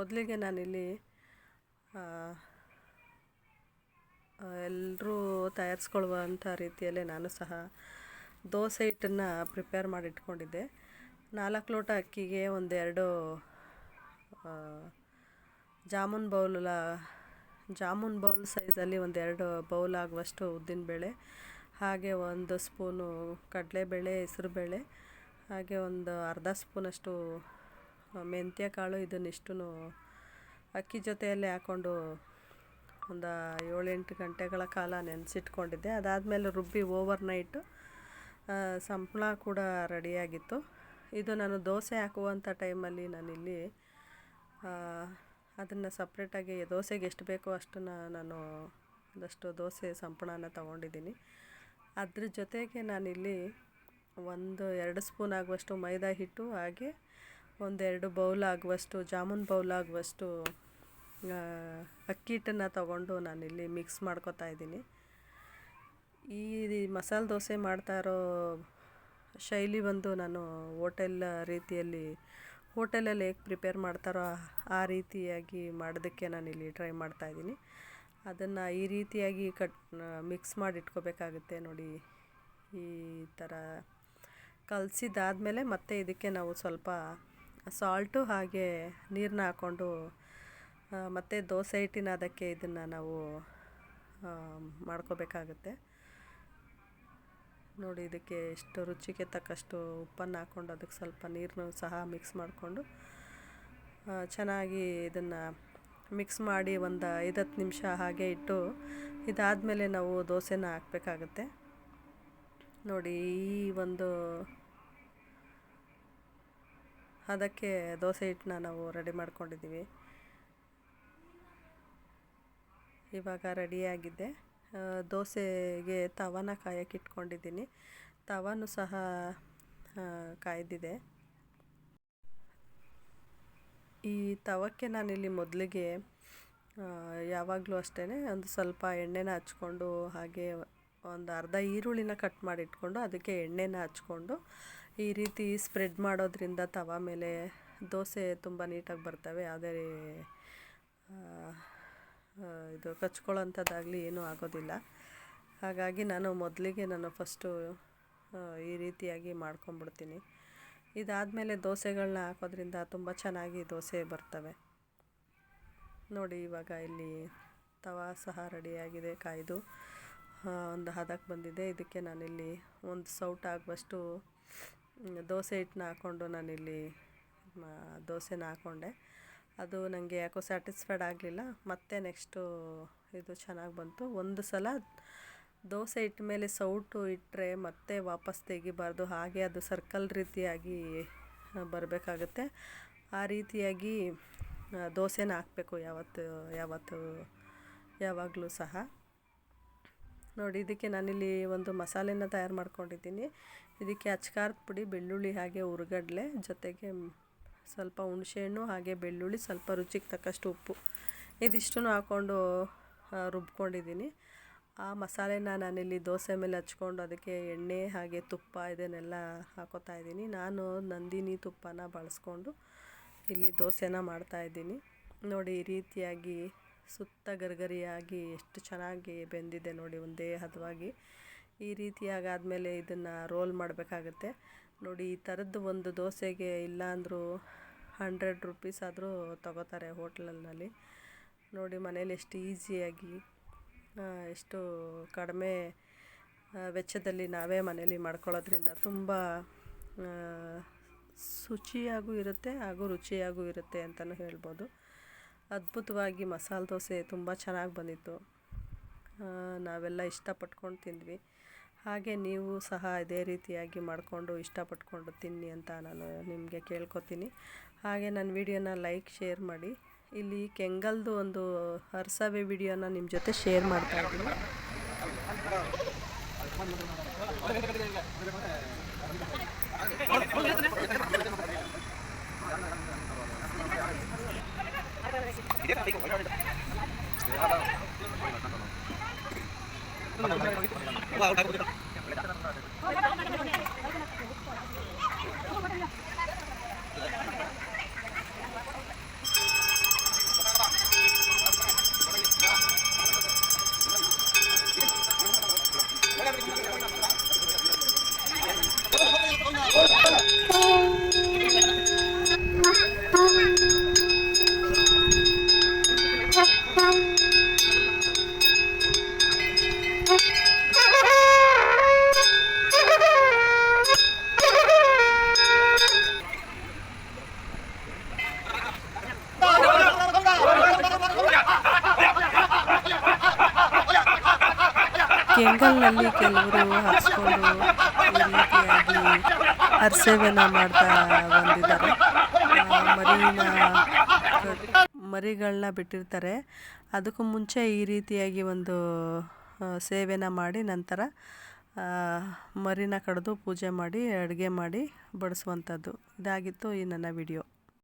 ಮೊದಲಿಗೆ ನಾನಿಲ್ಲಿ ಎಲ್ಲರೂ ತಯಾರಿಸ್ಕೊಳ್ಳುವಂಥ ರೀತಿಯಲ್ಲೇ ನಾನು ಸಹ ದೋಸೆ ಹಿಟ್ಟನ್ನು ಪ್ರಿಪೇರ್ ಮಾಡಿ ಇಟ್ಕೊಂಡಿದ್ದೆ ನಾಲ್ಕು ಲೋಟ ಅಕ್ಕಿಗೆ ಒಂದೆರಡು ಜಾಮೂನ್ ಬೌಲ ಜಾಮೂನ್ ಬೌಲ್ ಸೈಜಲ್ಲಿ ಒಂದೆರಡು ಬೌಲ್ ಆಗುವಷ್ಟು ಉದ್ದಿನಬೇಳೆ ಹಾಗೆ ಒಂದು ಸ್ಪೂನು ಕಡಲೆಬೇಳೆ, ಹೆಸರುಬೇಳೆ, ಹಾಗೆ ಒಂದು ಅರ್ಧ ಸ್ಪೂನಷ್ಟು ಮೆಂತ್ಯ ಕಾಳು ಇದನ್ನಿಷ್ಟು ಅಕ್ಕಿ ಜೊತೆಯಲ್ಲೇ ಹಾಕ್ಕೊಂಡು ಒಂದು ಏಳೆಂಟು ಗಂಟೆಗಳ ಕಾಲ ನೆನೆಸಿಟ್ಕೊಂಡಿದ್ದೆ. ಅದಾದಮೇಲೆ ರುಬ್ಬಿ ಓವರ್ ನೈಟು ಸಂಪ್ಳ ಕೂಡ ರೆಡಿಯಾಗಿತ್ತು. ಇದು ನಾನು ದೋಸೆ ಹಾಕುವಂಥ ಟೈಮಲ್ಲಿ ನಾನಿಲ್ಲಿ ಅದನ್ನು ಸಪ್ರೇಟಾಗಿ ದೋಸೆಗೆ ಎಷ್ಟು ಬೇಕೋ ಅಷ್ಟನ್ನು ನಾನು ಒಂದಷ್ಟು ದೋಸೆ ಸಂಪಳನ ತೊಗೊಂಡಿದ್ದೀನಿ. ಅದ್ರ ಜೊತೆಗೆ ನಾನಿಲ್ಲಿ ಒಂದು ಎರಡು ಸ್ಪೂನ್ ಆಗುವಷ್ಟು ಮೈದಾ ಹಿಟ್ಟು ಹಾಗೆ ಒಂದೆರಡು ಬೌಲ್ ಆಗುವಷ್ಟು, ಜಾಮೂನ್ ಬೌಲ್ ಆಗುವಷ್ಟು ಅಕ್ಕಿ ಹಿಟ್ಟನ್ನು ತಗೊಂಡು ನಾನಿಲ್ಲಿ ಮಿಕ್ಸ್ ಮಾಡ್ಕೊತಾ ಇದ್ದೀನಿ. ಈ ಮಸಾಲೆ ದೋಸೆ ಮಾಡ್ತಾ ಇರೋ ಶೈಲಿ ಬಂದು ನಾನು ಹೋಟೆಲ್ ರೀತಿಯಲ್ಲಿ, ಹೋಟೆಲಲ್ಲಿ ಹೇಗೆ ಪ್ರಿಪೇರ್ ಮಾಡ್ತಾರೋ ಆ ರೀತಿಯಾಗಿ ಮಾಡೋದಕ್ಕೆ ನಾನಿಲ್ಲಿ ಟ್ರೈ ಮಾಡ್ತಾಯಿದ್ದೀನಿ ಅದನ್ನು ಈ ರೀತಿಯಾಗಿ ಕಟ್ ಮಿಕ್ಸ್ ಮಾಡಿ ಇಟ್ಕೋಬೇಕಾಗುತ್ತೆ ನೋಡಿ. ಈ ಥರ ಕಲಸಿದಾದ್ಮೇಲೆ ಮತ್ತೆ ಇದಕ್ಕೆ ನಾವು ಸ್ವಲ್ಪ ಸಾಲ್ಟು ಹಾಗೆ ನೀರನ್ನ ಹಾಕ್ಕೊಂಡು ಮತ್ತು ದೋಸೆ ಹಿಟ್ಟಿನ ಅದಕ್ಕೆ ಇದನ್ನು ನಾವು ಮಾಡ್ಕೋಬೇಕಾಗುತ್ತೆ. ನೋಡಿ, ಇದಕ್ಕೆ ಎಷ್ಟು ರುಚಿಗೆ ತಕ್ಕಷ್ಟು ಉಪ್ಪನ್ನು ಹಾಕ್ಕೊಂಡು ಅದಕ್ಕೆ ಸ್ವಲ್ಪ ನೀರನ್ನು ಸಹ ಮಿಕ್ಸ್ ಮಾಡಿಕೊಂಡು ಚೆನ್ನಾಗಿ ಇದನ್ನು ಮಿಕ್ಸ್ ಮಾಡಿ ಒಂದು ಐದು ಹತ್ತು ನಿಮಿಷ ಹಾಗೆ ಇಟ್ಟು ಇದಾದಮೇಲೆ ನಾವು ದೋಸೆನ ಹಾಕಬೇಕಾಗುತ್ತೆ. ನೋಡಿ, ಈ ಒಂದು ಅದಕ್ಕೆ ದೋಸೆ ಹಿಟ್ಟನ್ನ ನಾವು ರೆಡಿ ಮಾಡ್ಕೊಂಡಿದ್ದೀವಿ. ಇವಾಗ ರೆಡಿಯಾಗಿದೆ. ದೋಸೆಗೆ ತವನ ಕಾಯಕ್ಕೆ ಇಟ್ಕೊಂಡಿದ್ದೀನಿ. ತವನು ಸಹ ಕಾಯ್ದಿದೆ. ಈ ತವಕ್ಕೆ ನಾನಿಲ್ಲಿ ಮೊದಲಿಗೆ ಯಾವಾಗಲೂ ಅಷ್ಟೇ ಒಂದು ಸ್ವಲ್ಪ ಎಣ್ಣೆನ ಹಚ್ಕೊಂಡು ಹಾಗೆ ಒಂದು ಅರ್ಧ ಈರುಳ್ಳಿನ ಕಟ್ ಮಾಡಿ ಇಟ್ಕೊಂಡು ಅದಕ್ಕೆ ಎಣ್ಣೆನ ಹಚ್ಕೊಂಡು ಈ ರೀತಿ ಸ್ಪ್ರೆಡ್ ಮಾಡೋದ್ರಿಂದ ತವ ಮೇಲೆ ದೋಸೆ ತುಂಬ ನೀಟಾಗಿ ಬರ್ತವೆ. ಯಾವುದೇ ಇದು ಕಚ್ಕೊಳ್ಳೋಂಥದ್ದಾಗಲಿ ಏನೂ ಆಗೋದಿಲ್ಲ. ಹಾಗಾಗಿ ನಾನು ಮೊದಲಿಗೆ ನಾನು ಫಸ್ಟು ಈ ರೀತಿಯಾಗಿ ಮಾಡ್ಕೊಂಬಿಡ್ತೀನಿ ಇದಾದಮೇಲೆ ದೋಸೆಗಳನ್ನ ಹಾಕೋದ್ರಿಂದ ತುಂಬ ಚೆನ್ನಾಗಿ ದೋಸೆ ಬರ್ತವೆ. ನೋಡಿ, ಇವಾಗ ಇಲ್ಲಿ ತವಾ ಸಹ ರೆಡಿಯಾಗಿದೆ ಕಾಯ್ದು. ಒಂದು ಹದಕ್ಕೆ ಬಂದಿದೆ. ಇದಕ್ಕೆ ನಾನಿಲ್ಲಿ ಒಂದು ಸೌಟ್ ಆಗುವಷ್ಟು ದೋಸೆ ಹಿಟ್ಟನ್ನ ಹಾಕ್ಕೊಂಡು ನಾನಿಲ್ಲಿ ದೋಸೆನ ಹಾಕ್ಕೊಂಡೆ ಅದು ನನಗೆ ಯಾಕೋ ಸ್ಯಾಟಿಸ್ಫೈಡ್ ಆಗಲಿಲ್ಲ. ಮತ್ತೆ ನೆಕ್ಸ್ಟು ಇದು ಚೆನ್ನಾಗಿ ಬಂತು. ಒಂದು ಸಲ ದೋಸೆ ಇಟ್ಟ ಮೇಲೆ ಸೌಟು ಇಟ್ಟರೆ ಮತ್ತೆ ವಾಪಸ್ ತೆಗಿಬಾರ್ದು. ಹಾಗೆ ಅದು ಸರ್ಕಲ್ ರೀತಿಯಾಗಿ ಬರಬೇಕಾಗುತ್ತೆ. ಆ ರೀತಿಯಾಗಿ ದೋಸೆನ ಹಾಕಬೇಕು ಯಾವತ್ತು ಯಾವತ್ತು, ಯಾವಾಗಲೂ ಸಹ. ನೋಡಿ, ಇದಕ್ಕೆ ನಾನಿಲ್ಲಿ ಒಂದು ಮಸಾಲೆನ ತಯಾರು ಮಾಡ್ಕೊಂಡಿದ್ದೀನಿ. ಇದಕ್ಕೆ ಅಚ್ಕಾರದ ಪುಡಿ, ಬೆಳ್ಳುಳ್ಳಿ ಹಾಗೆ ಹುರ್ಗಡ್ಲೆ ಜೊತೆಗೆ ಸ್ವಲ್ಪ ಹುಣಸೆಹಣ್ಣು ಹಾಗೆ ಬೆಳ್ಳುಳ್ಳಿ, ಸ್ವಲ್ಪ ರುಚಿಗೆ ತಕ್ಕಷ್ಟು ಉಪ್ಪು. ಇದಿಷ್ಟು ಹಾಕ್ಕೊಂಡು ರುಬ್ಕೊಂಡಿದ್ದೀನಿ. ಆ ಮಸಾಲೆನ ನಾನಿಲ್ಲಿ ದೋಸೆ ಮೇಲೆ ಹಚ್ಕೊಂಡು ಅದಕ್ಕೆ ಎಣ್ಣೆ ಹಾಗೆ ತುಪ್ಪ ಇದನ್ನೆಲ್ಲ ಹಾಕೋತಾ ಇದ್ದೀನಿ. ನಾನು ನಂದಿನಿ ತುಪ್ಪನ ಬಳಸ್ಕೊಂಡು ಇಲ್ಲಿ ದೋಸೆನ ಮಾಡ್ತಾಯಿದ್ದೀನಿ ನೋಡಿ, ಈ ರೀತಿಯಾಗಿ ಸುತ್ತ ಗರಿಗರಿಯಾಗಿ ಎಷ್ಟು ಚೆನ್ನಾಗಿ ಬೆಂದಿದೆ ನೋಡಿ, ಒಂದೇ ಹದವಾಗಿ. ಈ ರೀತಿಯಾಗಿ ಆದಮೇಲೆ ಇದನ್ನು ರೋಲ್ ಮಾಡಬೇಕಾಗತ್ತೆ. ನೋಡಿ, ಈ ಥರದ್ದು ಒಂದು ದೋಸೆಗೆ ಇಲ್ಲಾಂದರೂ ಹಂಡ್ರೆಡ್ ರುಪೀಸ್ ಆದರೂ ತಗೋತಾರೆ ಹೋಟ್ಲಲ್ಲಿ ನೋಡಿ, ಮನೇಲಿ ಎಷ್ಟು ಈಸಿಯಾಗಿ ಎಷ್ಟು ಕಡಿಮೆ ವೆಚ್ಚದಲ್ಲಿ ನಾವೇ ಮನೇಲಿ ಮಾಡ್ಕೊಳ್ಳೋದ್ರಿಂದ ತುಂಬ ಶುಚಿಯಾಗೂ ಇರುತ್ತೆ ಹಾಗೂ ರುಚಿಯಾಗೂ ಇರುತ್ತೆ ಅಂತಲೂ ಹೇಳ್ಬೋದು. ಅದ್ಭುತವಾಗಿ ಮಸಾಲೆ ದೋಸೆ ತುಂಬ ಚೆನ್ನಾಗಿ ಬಂದಿತ್ತು. ನಾವೆಲ್ಲ ಇಷ್ಟಪಟ್ಕೊಂಡು ತಿಂದ್ವಿ. ಹಾಗೆ ನೀವು ಸಹ ಇದೇ ರೀತಿಯಾಗಿ ಮಾಡಿಕೊಂಡು ಇಷ್ಟಪಟ್ಕೊಂಡು ತಿನ್ನಿ ಅಂತ ನಾನು ನಿಮಗೆ ಕೇಳ್ಕೊತೀನಿ. ಹಾಗೆ ನನ್ನ ವಿಡಿಯೋನ ಲೈಕ್, ಶೇರ್ ಮಾಡಿ. ಇಲ್ಲಿ ಕೆಂಗಲ್ದು ಒಂದು ಹರ್ಸವೆ ವಿಡಿಯೋನ ನಿಮ್ಮ ಜೊತೆ ಶೇರ್ ಮಾಡ್ತಾ ಇದ್ದೀನಿ. Wow, I'm g o i n to go to the top. ಕೆಂಗಲ್ನಲ್ಲಿ ಕೆಲವರು ಹರಿಸ್ಕೊಂಡು ಈ ರೀತಿಯಾಗಿ ಹರಿಸೇವೆನ ಮಾಡ್ತಾ ಬಂದಿದ್ದಾರೆ. ಮರಿನ ಮರಿಗಳನ್ನ ಬಿಟ್ಟಿರ್ತಾರೆ. ಅದಕ್ಕೂ ಮುಂಚೆ ಈ ರೀತಿಯಾಗಿ ಒಂದು ಸೇವೆನ ಮಾಡಿ ನಂತರ ಮರಿನ ಕಡಿದು ಪೂಜೆ ಮಾಡಿ, ಅಡುಗೆ ಮಾಡಿ ಬಡಿಸುವಂಥದ್ದು. ಇದಾಗಿತ್ತು ಈ ನನ್ನ ವಿಡಿಯೋ.